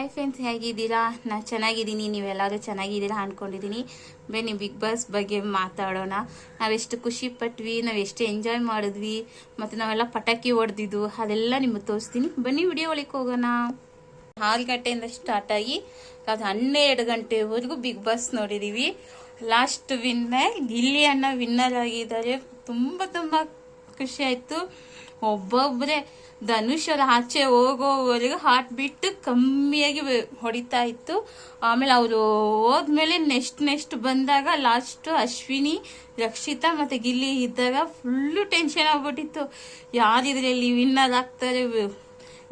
Hi friends ಹೇಗಿದ್ದೀರಾ? ನಾನು ಚೆನ್ನಾಗಿದ್ದೀನಿ ನೀವೆಲ್ಲರೂ ಚೆನ್ನಾಗಿದ್ದೀರಾ ಅಂದ್ಕೊಂಡಿದ್ದೀನಿ ಬನ್ನಿ ಬಿಗ್ ಬಾಸ್ ಬಗ್ಗೆ ಮಾತಾಡೋಣ. ನಾವೆಷ್ಟು ಖುಷಿ ಪಟ್ವಿ ನಾವು ಎಷ್ಟು ಎಂಜಾಯ್ ಮಾಡಿದ್ವಿ, ಮತ್ತು ನಾವೆಲ್ಲ ಪಟಾಕಿ ಹೊಡೆದಿದ್ದು, ಅದೆಲ್ಲ ನಿಮಗೆ ತೋರಿಸ್ತೀನಿ. ಬನ್ನಿ ವಿಡಿಯೋ ಒಳಗೆ ಹೋಗೋಣ. ಆರು ಗಂಟೆಯಿಂದ ಸ್ಟಾರ್ಟ್ ಆಗಿ, ಅದು ಹನ್ನೆರಡು ಗಂಟೆವರೆಗೂ ಬಿಗ್ ಬಾಸ್ ನೋಡಿದ್ದೀವಿ ಲಾಸ್ಟ್ ವಿನ್ನರ್ ಗಿಲ್ಲಿ ಅಣ್ಣ ವಿನ್ನರ್ ಆಗಿದ್ದಾರೆ. ತುಂಬ ತುಂಬ ಖುಷಿ ಆಯಿತು. ಒಬ್ಬೊಬ್ಬರೇ ಧನುಷ್ ಅವ್ರ ಆಚೆ ಹೋಗೋವರೆಗೂ ಹಾರ್ಟ್ ಬಿಟ್ಟು ಕಮ್ಮಿಯಾಗಿ ಹೊಡಿತಾ ಇತ್ತು. ಆಮೇಲೆ ಅವರು ಹೋದ್ಮೇಲೆ ನೆಕ್ಸ್ಟ್ ನೆಕ್ಸ್ಟ್ ಬಂದಾಗ ಲಾಸ್ಟು ಅಶ್ವಿನಿ, ರಕ್ಷಿತಾ ಮತ್ತೆ ಗಿಲ್ಲಿ ಇದ್ದಾಗ ಫುಲ್ಲು ಟೆನ್ಷನ್ ಆಗ್ಬಿಟ್ಟಿತ್ತು. ಯಾರು ಲೀ ವಿನ್ನರ್ ಆಗ್ತಾರೆ?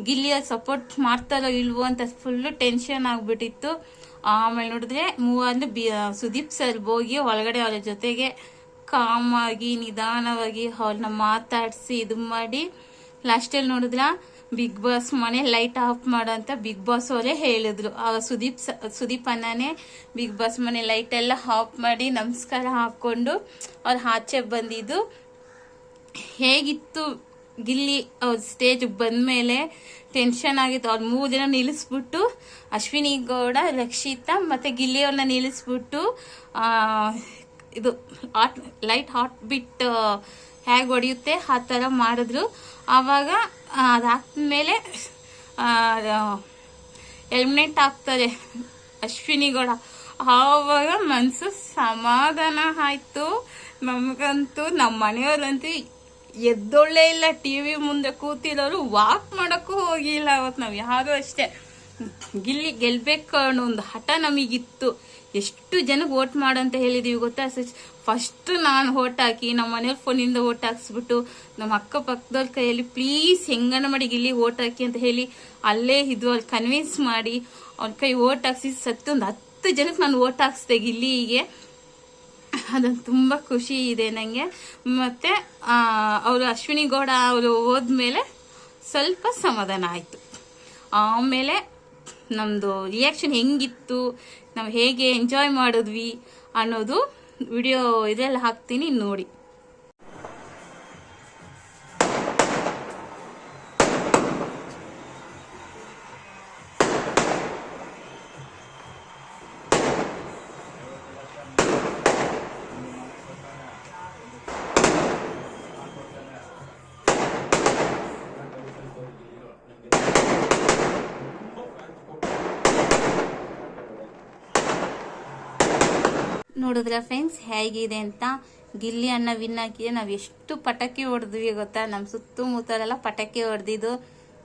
ಗಿಲ್ಲಿಯ ಸಪೋರ್ಟ್ ಮಾಡ್ತಾರೋ ಇಲ್ವೋ ಅಂತ ಫುಲ್ಲು ಟೆನ್ಷನ್ ಆಗಿಬಿಟ್ಟಿತ್ತು. ಆಮೇಲೆ ನೋಡಿದ್ರೆ ಮೂವೊಂದು ಬಿ ಸುದೀಪ್ ಸರ್ ಹೋಗಿ ಒಳಗಡೆ ಅವರ ಜೊತೆಗೆ ಕಾಮಾಗಿ, ನಿಧಾನವಾಗಿ ಅವ್ರನ್ನ ಮಾತಾಡಿಸಿ ಇದು ಮಾಡಿ. ಲಾಸ್ಟಲ್ಲಿ ನೋಡಿದ್ರ? ಬಿಗ್ ಬಾಸ್ ಮನೆ ಲೈಟ್ ಆಫ್ ಮಾಡು ಅಂತ ಬಿಗ್ ಬಾಸ್ ಅವರೇ ಹೇಳಿದ್ರು. ಆ ಸುದೀಪ್ ಸುದೀಪ್ ಅಣ್ಣನೇ ಬಿಗ್ ಬಾಸ್ ಮನೆ ಲೈಟ್ ಎಲ್ಲ ಆಫ್ ಮಾಡಿ ನಮಸ್ಕಾರ ಹಾಕೊಂಡು ಅವ್ರು ಆಚೆ ಬಂದಿದ್ದು. ಹೇಗಿತ್ತು ಗಿಲ್ಲಿ ಅವ್ರ ಬಂದ ಮೇಲೆ ಟೆನ್ಷನ್ ಆಗಿತ್ತು. ಅವ್ರ ಮೂರು ಜನ ನಿಲ್ಲಿಸ್ಬಿಟ್ಟು ಅಶ್ವಿನಿ ಗೌಡ, ರಕ್ಷಿತಾ ಮತ್ತು ಗಿಲ್ಲಿ ಅವ್ರನ್ನ ನಿಲ್ಲಿಸ್ಬಿಟ್ಟು ಇದು ಹಾಟ್ ಲೈಟ್ ಹಾಟ್ ಬಿಟ್ ಹೇಗೆ ಹೊಡೆಯುತ್ತೆ ಆ ಥರ ಮಾಡಿದ್ರು. ಆವಾಗ ಅದಾದ್ಮೇಲೆ ಎಲಿಮಿನೇಟ್ ಆಗ್ತಾರೆ ಅಶ್ವಿನಿ ಗೌಡ. ಆವಾಗ ಮನಸ್ಸು ಸಮಾಧಾನ ಆಯಿತು. ನಮಗಂತೂ ನಮ್ಮ ಮನೆಯವ್ರಂತೂ ಎದ್ದೊಳ್ಳೆ ಇಲ್ಲ. ಟಿ ವಿ ಮುಂದೆ ಕೂತಿರೋರು ವಾಕ್ ಮಾಡೋಕ್ಕೂ ಹೋಗಿಲ್ಲ ಅವತ್ತು ನಾವು ಯಾರು ಅಷ್ಟೇ. ಗಿಲ್ಲಿ ಗೆಲ್ಬೇಕು ಅನ್ನೋ ಒಂದು ಹಠ ನಮಗಿತ್ತು. ಎಷ್ಟು ಜನಕ್ಕೆ ಓಟ್ ಮಾಡು ಅಂತ ಹೇಳಿದೀವಿ ಗೊತ್ತಾ ಫಸ್ಟ್ ನಾನು ಓಟ್ ಹಾಕಿ ನಮ್ಮ ಮನೆಯವ್ರ ಫೋನಿಂದ ಓಟ್ ಹಾಕ್ಸ್ಬಿಟ್ಟು ನಮ್ಮ ಅಕ್ಕಪಕ್ಕದವ್ರ ಕೈಯಲ್ಲಿ ಪ್ಲೀಸ್ ಹೆಂಗನ ಮಾಡಿ ಗಿಲ್ಲಿ ಓಟ್ ಹಾಕಿ ಅಂತ ಹೇಳಿ ಅಲ್ಲೇ ಇದು ಅಲ್ಲಿ ಕನ್ವಿನ್ಸ್ ಮಾಡಿ ಅವ್ನ ಕೈ ಓಟ್ ಹಾಕ್ಸಿ ಸತ್ತು ಒಂದು ಹತ್ತು ಜನಕ್ಕೆ ನಾನು ಓಟ್ ಹಾಕ್ಸ್ದೆ ಗಿಲ್ಲಿಗೆ. ಅದೊಂದು ತುಂಬ ಖುಷಿ ಇದೆ ನನಗೆ ಮತ್ತು ಅವರು ಅಶ್ವಿನಿ ಗೌಡ ಅವರು ಹೋದ್ಮೇಲೆ ಸ್ವಲ್ಪ ಸಮಾಧಾನ ಆಯಿತು. ಆಮೇಲೆ ನಮ್ಮದು ರಿಯಾಕ್ಷನ್ ಹೆಂಗಿತ್ತು ನಾವು ಹೇಗೆ ಎಂಜಾಯ್ ಮಾಡಿದ್ವಿ ಅನ್ನೋದು ವಿಡಿಯೋ ಇದೆಲ್ಲ ಹಾಕ್ತೀನಿ ನೋಡಿ. ನೋಡಿದ್ರ ಫ್ರೆಂಡ್ಸ್ ಹೇಗಿದೆ ಅಂತ ಗಿಲ್ಲಿ ಅನ್ನ ವಿನ್ ಹಾಕಿದೆ ನಾವು ಎಷ್ಟು ಪಟಾಕಿ ಹೊಡೆದ್ವಿ ಗೊತ್ತಾ? ನಮ್ಮ ಸುತ್ತಮುತ್ತಲೆಲ್ಲ ಪಟಾಕಿ ಹೊಡೆದಿದ್ದು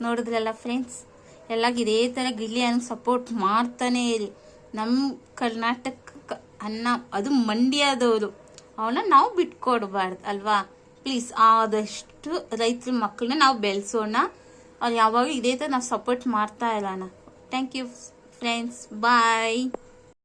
ನೋಡಿದ್ರಲ್ಲ ಫ್ರೆಂಡ್ಸ್ ಎಲ್ಲ ಇದೇ ಥರ ಗಿಲ್ಲಿ ಅನ್ನ ಸಪೋರ್ಟ್ ಮಾಡ್ತಾನೆ ಇರಿ. ನಮ್ಮ ಕರ್ನಾಟಕ ಅನ್ನ ಅದು ಮಂಡ್ಯದವರು. ಅವನ್ನ ನಾವು ಬಿಟ್ಕೊಡ್ಬಾರ್ದು ಅಲ್ವಾ? ಪ್ಲೀಸ್ ಆದಷ್ಟು ರೈತರ ಮಕ್ಕಳನ್ನ ನಾವು ಬೆಳೆಸೋಣ. ಅವ್ರು ಯಾವಾಗ ಇದೇ ಥರ ನಾವು ಸಪೋರ್ಟ್ ಮಾಡ್ತಾ ಇರೋಣ. Thank you friends bye